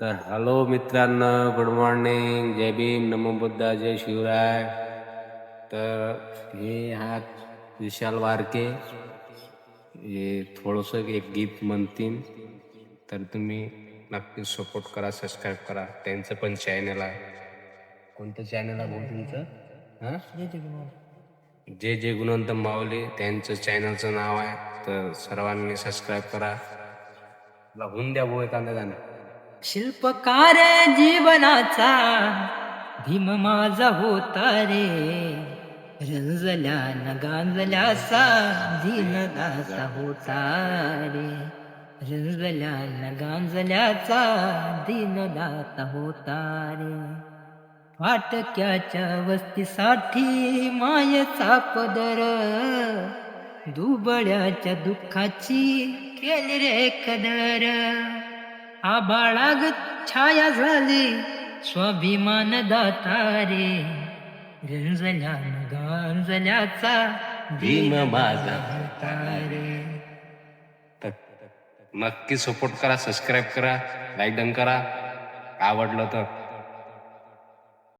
तर हॅलो मित्रांनो good morning. जय भीम. नमो बुद्धा जय शिवराय. तर हे आहात विशाल वारके. हे थोडंसं एक गीत म्हणतील. तर तुम्ही नक्की सपोर्ट करा सबस्क्राईब करा. त्यांचं पण चॅनल आहे. कोणतं चॅनल आहे भाऊ तुमचं? हां? जे जे गुणवंत माऊली त्यांचं चॅनलचं नाव आहे. तर सर्वांनी सबस्क्राईब करा. होऊन द्या भाऊ एखादं गाणं. शिल्पकार जीवनाचा भीम माझा होता रे. रंजल्या न गांजल्यासा दीनदासा होता रे. रंजल्या न गांजल्याचा दीनदाता होता रे. फाटक्याच्या वस्तीसाठी मायचा पदर दुबळ्याच्या दुःखाची केली रे कदर. आबाळाग छाया झाली स्वाभिमान दातारे गंजल्या न गांजल्याचा भीम माझा तारे तर नक्की सपोर्ट करा सबस्क्राईब करा लाईक डन करा. आवडलं तर.